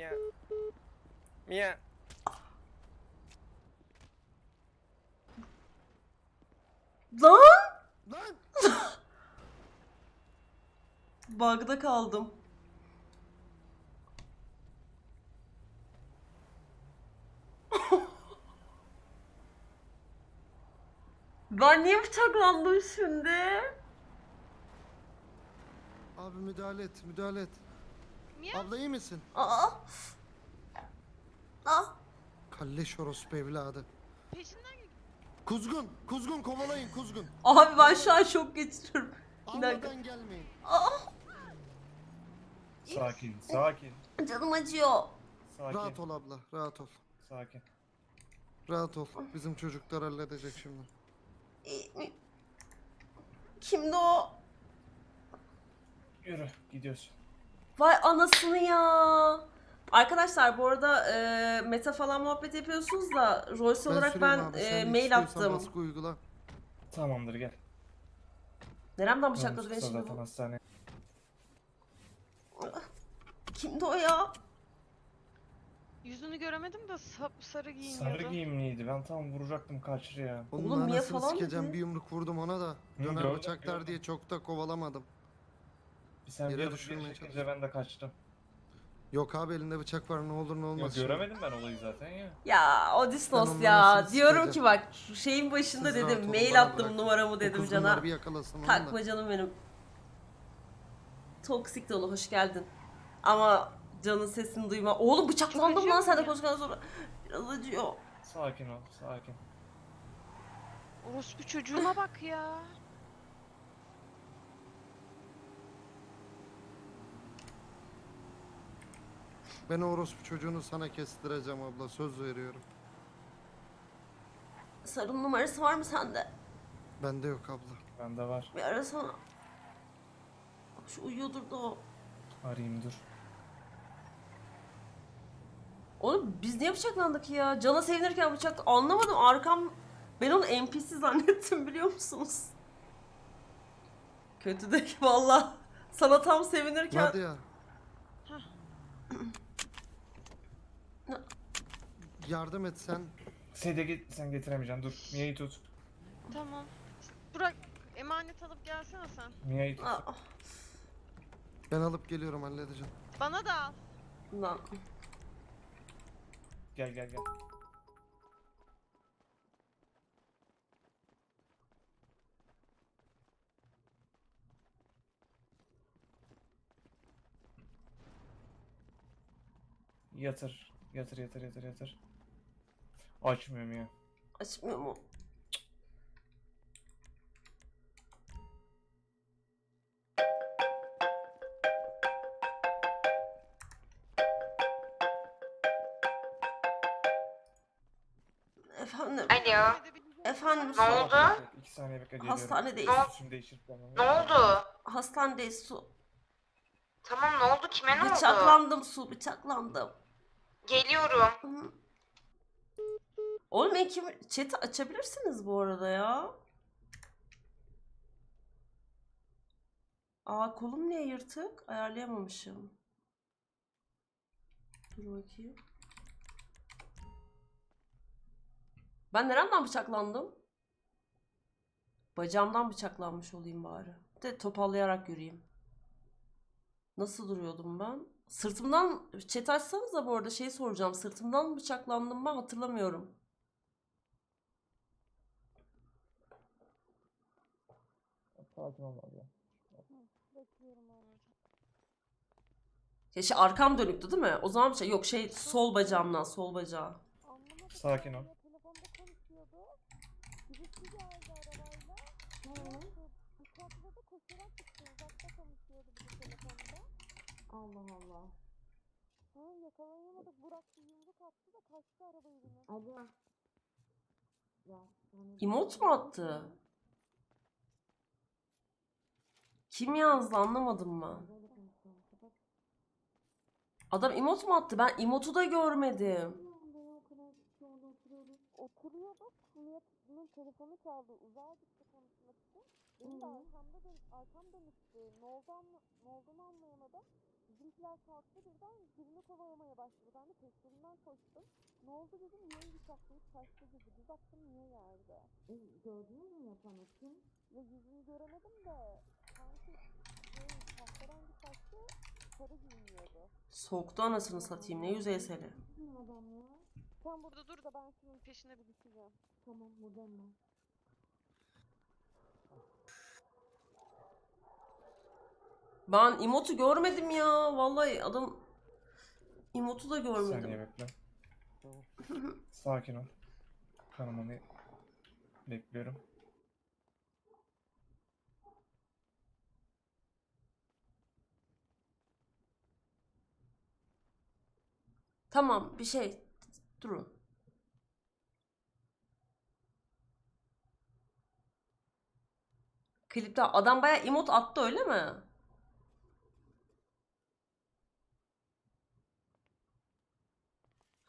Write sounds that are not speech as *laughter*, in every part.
Mia. Mia. Lan! Lan! *laughs* Bug'da kaldım. *laughs* ben niye bıçaklandım şimdi? Abi müdahale et, müdahale et. Abla iyi misin? Aa! Aa! Kalleş orospu evladı. Peşinden gel. Kuzgun, kuzgun kovalayın kuzgun. Abi ben şu an şok geçiriyorum. Bir dakika. Almadan gelmeyin. Sakin, sakin, Canım acıyor. sakin, Rahat ol abla, rahat ol. sakin. Rahat ol. Bizim çocuklar halledecek şimdi. Kimdi o? Yürü, gidiyoruz. Vay anasını ya. Arkadaşlar bu arada e, meta falan muhabbet yapıyorsunuz da Royce olarak ben abi, e, mail attım. Baskı uygula. Tamamdır gel. Neremden Bıçakladı beni şimdi bu? hastane. Kimdi o ya? Yüzünü göremedim de sap sarı giyiniyordu. Sarı giyimliydi. Ben tam vuracaktım kaçır ya. Oğlum, Mia anasını falan sikeceğim dedi. bir yumruk vurdum ona da. Döner bıçaklar diye çok da kovalamadım. Bir sen Yere bir düşürmeye çalıştım. ben de kaçtım. Yok abi elinde bıçak var ne olur ne Yok olmaz. şimdi. göremedim ben olayı zaten ya. Ya Ben onun ya. Diyorum ki bak şu şeyin başında Siz rahat dedim. olun, Mail attım bırak. numaramı O dedim cana. bir yakalasın onu da. Takma canım benim. Toksik dolu hoş geldin. Ama canın sesini duyma. Oğlum bıçaklandım lan sen de koştuktan sonra. Biraz acıyor. Sakin ol, sakin. Orospu çocuğuna bak ya. Ben orospu çocuğunu sana kestireceğim abla söz veriyorum. Sarın numarası var mı sende? Bende yok abla. Bende var. Bir arasana. Şu uyuyordur da o. Arayayım dur. Oğlum biz niye bıçaklandık ya? Cana sevinirken bıçak anlamadım. Arkam ben onu NPC zannettim biliyor musunuz? Kötü de valla. Sana tam sevinirken Hadi ya. Yardım et sen. Seyde git, sen getiremeyeceksin. Dur, Mia'yı tut. Tamam. Burak emanet alıp gelsene sen. Mia'yı tut. Aa, Ben alıp geliyorum halledeceğim. Bana da al. lan. Gel gel gel. Yatır. Yatır yatır yatır yatır. Açmıyorum ya. Açmıyor mu? Efendim, Alo. efendim Ne oldu? İki saniye bekle geliyorum. Hastanedeyiz. Üstümü değiştirip Ne oldu? Hastanedeyiz su. Tamam ne oldu? Kime ne oldu? Bıçaklandım su, bıçaklandım. Geliyorum. Oğlum Ekim chat'i açabilirsiniz bu arada ya. Aa kolum niye yırtık? Ayarlayamamışım. Dur bakayım. Ben neremden bıçaklandım? Bacağımdan bıçaklanmış olayım bari. De topallayarak yürüyeyim. Nasıl duruyordum ben? Sırtımdan chat açsanız da bu arada şey soracağım. Sırtımdan mı bıçaklandım ben hatırlamıyorum. Sakin ol abla. Ya şey arkam dönüktü değil mi? O zaman bir şey yok şey sol bacağımdan sol bacağı. Sakin ol. Allah Allah. Emot mu attı? Kim yazdı anlamadım ben. Adam emot mu attı? Ben emotu da görmedim. Oturuyorduk. Nihat'ın telefonu çaldı. Uzağa gitti konuşmak için. Benim de arkamda dön arkam dönüktü. Ne oldu anla ne olduğunu anlayamadım. Bizimkiler kalktı birden birini kovalamaya başladı. Ben de peşlerinden koştum. Ne oldu dedim niye bıçaklayıp kaçtı dedi. Bir baktım niye yerde. E, gördünüz mü yapanı kim? Ya yüzünü göremedim de sanki şey kahverengi saçlı sarı giyiniyordu. Soğuktu anasını satayım. Ne yüzey eseri. Kim adam ya? Sen Burada dur da ben şunun peşine bir düşeceğim. Tamam buradayım ben. Ben emotu görmedim ya. Vallahi adam emotu da Bir saniye görmedim. bekle. Sakin ol. Kanamanı bekliyorum. Tamam bir şey. Durun. Klipte adam bayağı emot attı öyle mi?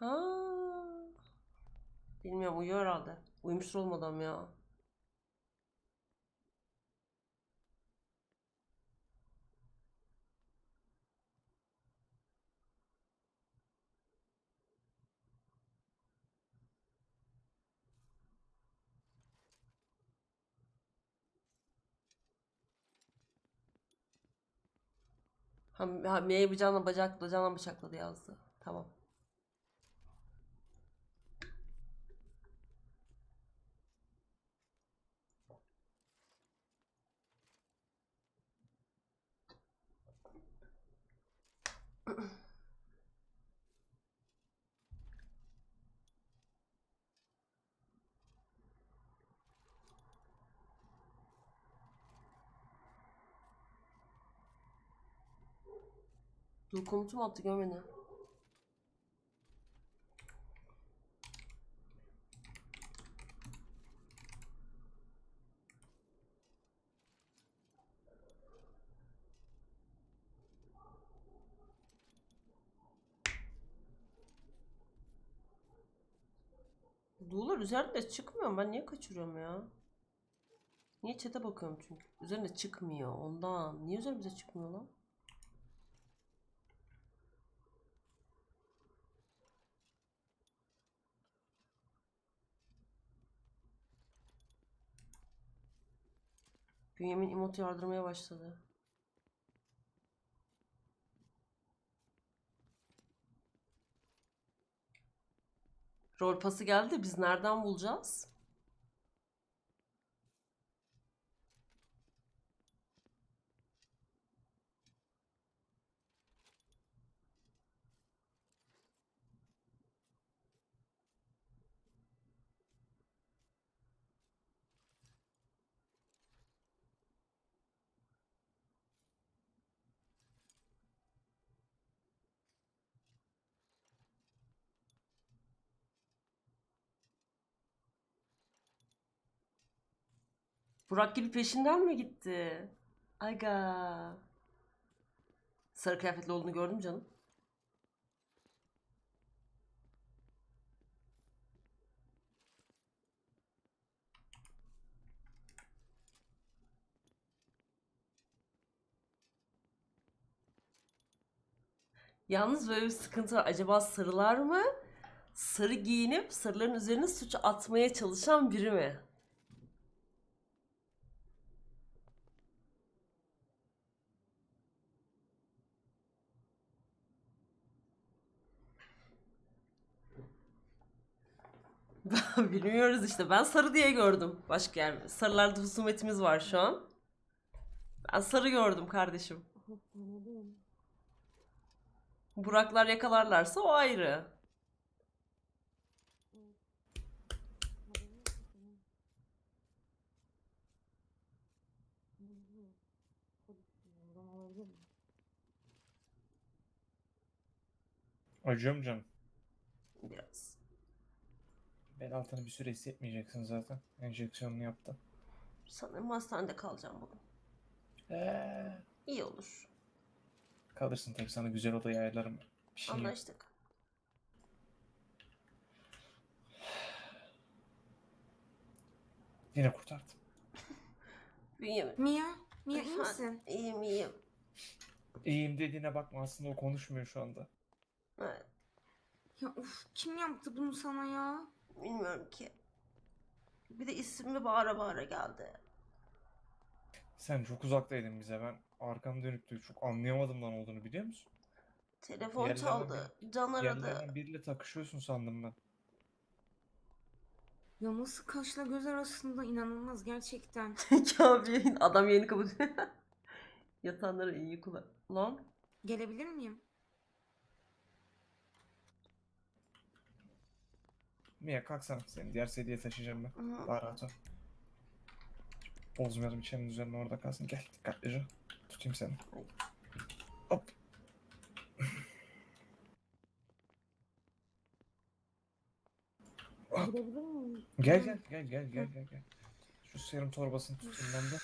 Ha. Bilmiyorum uyuyor herhalde. Uyumuştur oğlum adam ya. Ha, ha M'ye bıçağına bacak, bacağına bıçakladı yazdı. Tamam. Dur komutu mu attı görmedi. Duğlar üzerinde çıkmıyor. Ben niye kaçırıyorum ya? Niye çete bakıyorum çünkü. Üzerinde çıkmıyor ondan. Niye üzerimize çıkmıyor lan? Bünyamin emot yardırmaya başladı. Rol pası geldi. Biz nereden bulacağız? Burak gibi peşinden mi gitti? Aga. Sarı kıyafetli olduğunu gördüm canım. Yalnız böyle bir sıkıntı var. Acaba sarılar mı? Sarı giyinip sarıların üzerine suç atmaya çalışan biri mi? *laughs* Bilmiyoruz işte. Ben sarı diye gördüm. Başka yani sarılarda husumetimiz var şu an. Ben sarı gördüm kardeşim. Buraklar yakalarlarsa o ayrı. Acıyor mu canım? Bel altını bir süre hissetmeyeceksin zaten. Enjeksiyonunu yaptım. Sanırım hastanede kalacağım bugün. Eee. İyi olur. Kalırsın tabii sana güzel odayı ayarlarım. Bir şey yok. Anlaştık. Yine kurtardım. *laughs* Bünyamin. Mia, Mia iyi misin? İyiyim iyiyim. İyiyim dediğine bakma aslında o konuşmuyor şu anda. Evet. Ya of kim yaptı bunu sana ya? Bilmiyorum ki. Bir de isimli bağıra bağıra geldi. Sen çok uzaktaydın bize. Ben arkam dönüktü. Çok anlayamadım lan olduğunu biliyor musun? Telefon Yerlerden çaldı. Can aradı. Yerlerden biriyle takışıyorsun sandım ben. Ya nasıl kaşla göz arasında inanılmaz gerçekten. *laughs* Kabe yayın. Adam yayını kapatıyor. *laughs* Yatanlara iyi kulak. Lan. Gelebilir miyim? Mia kalksana. Seni diğer sediye taşıyacağım ben. Hı. Daha rahat ol. Bozmayalım içerinin üzerine orada kalsın. Gel dikkatlice. Tutayım seni. Hop. Girebilir miyim? Gel gel gel gel gel gel gel. Şu serum torbasını tutayım ben de.